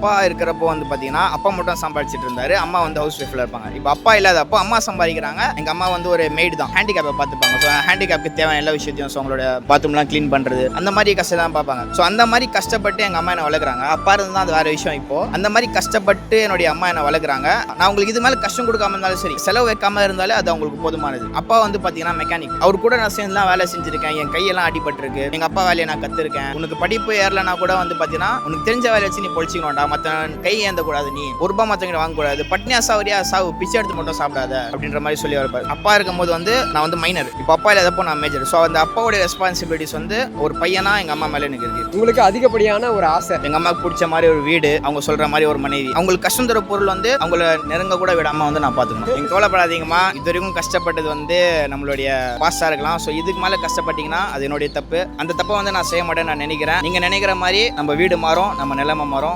அப்பா இருக்கிறப்போ வந்து பார்த்தீங்கன்னா அப்பா மட்டும் சம்பாதிச்சிட்டு இருந்தாரு. அம்மா வந்து ஹவுஸ் ஒய்ஃபில் இருப்பாங்க. இப்போ அப்பா இல்லாதப்போ அம்மா சம்பாதிக்கிறாங்க. எங்கள் அம்மா வந்து ஒரு மெய்டு தான். ஹேண்டிகேப்பை பார்த்துப்பாங்க. ஸோ ஹேண்டிகேப்புக்கு தேவையான எல்லா விஷயத்தையும் ஸோ அவங்களோட பாத்ரூம்லாம் க்ளீன் பண்ணுறது அந்த மாதிரி கஷ்டம் தான் பார்ப்பாங்க. ஸோ அந்த மாதிரி கஷ்டப்பட்டு எங்கள் அம்மா என்ன வளர்க்குறாங்க. அப்பா இருந்தால் அது வேறு விஷயம் இப்போ. அந்த மாதிரி கஷ்டப்பட்டு என்னுடைய அம்மா என்ன வளர்க்குறாங்க. நான் உங்களுக்கு இது மேலே கஷ்டம் கொடுக்காம இருந்தாலும் சரி செலவு வைக்காம இருந்தாலே அது அவங்களுக்கு போதுமானது. அப்பா வந்து பார்த்தீங்கன்னா மெக்கானிக் அவர் கூட நான் சேர்ந்துலாம் வேலை செஞ்சிருக்கேன். என் கையெல்லாம் அடிபட்டிருக்கு. எங்கள் அப்பா வேலையை நான் கற்றுருக்கேன் உனக்கு படிப்பு ஏறலைனா கூட வந்து பார்த்தீங்கன்னா உனக்கு தெரிஞ்ச வேலையை வச்சு நீ பொழிச்சிக்கணும்டா மற்ற கை ஏந்த கூடாது நீ ஒரு ரூபா மற்றவங்க வாங்கக்கூடாது பட்னியா சாவரியா சாவு பிச்சை எடுத்து மட்டும் சாப்பிடாத அப்படின்ற மாதிரி சொல்லி வரப்பாரு அப்பா இருக்கும்போது வந்து நான் வந்து மைனர் இப்போ அப்பா இல்லாதப்போ நான் மேஜர் ஸோ அந்த அப்பாவுடைய ரெஸ்பான்சிபிலிட்டிஸ் வந்து ஒரு பையனா எங்கள் அம்மா மேலே எனக்கு இருக்கு உங்களுக்கு அதிகப்படியான ஒரு ஆசை. எங்க அம்மாவுக்கு பிடிச்ச மாதிரி ஒரு வீடு அவங்க சொல்ற மாதிரி ஒரு மனைவி. அவங்களுக்கு கஷ்டம் தர பொருள் வந்து அவங்கள நெருங்க கூட விடாம வந்து நான் பாத்துக்கணும் நீங்க கவலைப்படாதீங்கம்மா. இது வரைக்கும் கஷ்டப்பட்டது வந்து நம்மளுடைய பாஸ்டா இருக்கலாம். ஸோ இதுக்கு மேல கஷ்டப்பட்டீங்கன்னா அது என்னுடைய தப்பு. அந்த தப்பை வந்து நான் செய்ய மாட்டேன்னு நான் நினைக்கிறேன். நீங்க நினைக்கிற மாதிரி நம்ம வீடு மாறும் நம்ம நிலைமை மாறும்.